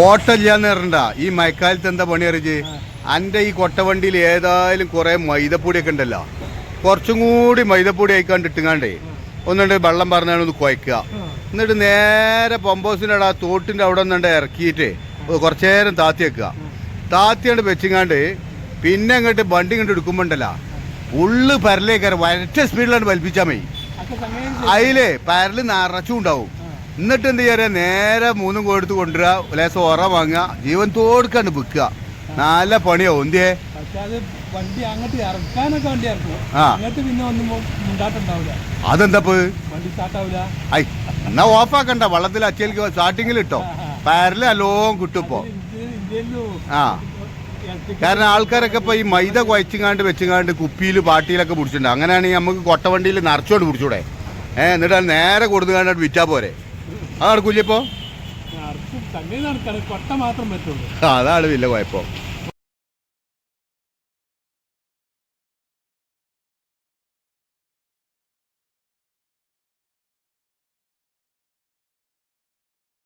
ഓട്ടല്ലാന്ന് പറഞ്ഞ ഈ മഴക്കാലത്ത് എന്താ പണി അറിയിച്ച്? എന്റെ ഈ കൊട്ടവണ്ടിയിൽ ഏതായാലും കുറെ മൈദപ്പൊടിയൊക്കെ ഉണ്ടല്ലോ. കുറച്ചും കൂടി മൈദപ്പൊടി ആയിക്കാണ്ട് ഇട്ടുങ്ങാണ്ടേ. ഒന്നുണ്ട് വെള്ളം പറഞ്ഞാണ് ഒന്ന് കുഴക്കുക എന്നിട്ട് നേരെ പമ്പോസിന്റെ അവിടെ ആ തോട്ടിന്റെ അവിടെ നിന്നുണ്ട് ഇറക്കിയിട്ട് കുറച്ചു നേരം താത്തി വെക്കുക. താത്തിയാണ്ട് വെച്ചിങ്ങാണ്ട് പിന്നെ അങ്ങോട്ട് വണ്ടി ഇങ്ങോട്ട് എടുക്കുമ്പോണ്ടല്ലോ ഉള്ളു പരലേക്കാരം വരറ്റ സ്പീഡിലാണ് വലിപ്പിച്ചാൽ മതി. അതിലേ പരൽ നിറച്ചും ഉണ്ടാവും. എന്നിട്ട് എന്ത് ചെയ്യാ? നേരെ മൂന്നും കൊടുത്ത് കൊണ്ടുവരിക ലേസം ഉറ വാങ്ങുക. ജീവൻ തോടുക്കാണ്ട് വിൽക്കുക. നല്ല പണിയാവും. എന്തിയേ? അത് വണ്ടി അങ്ങോട്ട് ഇറക്കാനൊക്കെ വണ്ടി ഇറക്കും. അങ്ങോട്ട് പിന്നെ ഒന്നും അതെന്തപ്പ് വണ്ടി സ്റ്റാർട്ടാവില്ല ഐ എന്നാ ഓഫാക്കണ്ട. വള്ളത്തിൽ അച്ചയിലേക്ക് സ്റ്റാർട്ടിങ്ങിൽ ഇട്ടോ. പാരൽ അല്ലോ കിട്ടുപ്പോ. ആ. കാരണം ആൾക്കാരൊക്കെ ഇപ്പൊ ഈ മൈദ കുഴച്ചിങ്ങാണ്ട് വെച്ചിങ്ങാണ്ട് കുപ്പിയിൽ പാട്ടിയിലൊക്കെ പിടിച്ചിട്ടുണ്ട്. അങ്ങനെയാണെങ്കിൽ നമുക്ക് കൊട്ടവണ്ടിയിൽ നിറച്ചോണ്ട് പിടിച്ചൂടെ. ഏഹ് എന്നിട്ട് നേരെ നേരെ കൊടുത്തുകാണ്ട് വിറ്റാ പോരെ. അത് നടക്കൂലിപ്പോ അതാണ് വലിയ കുഴപ്പം.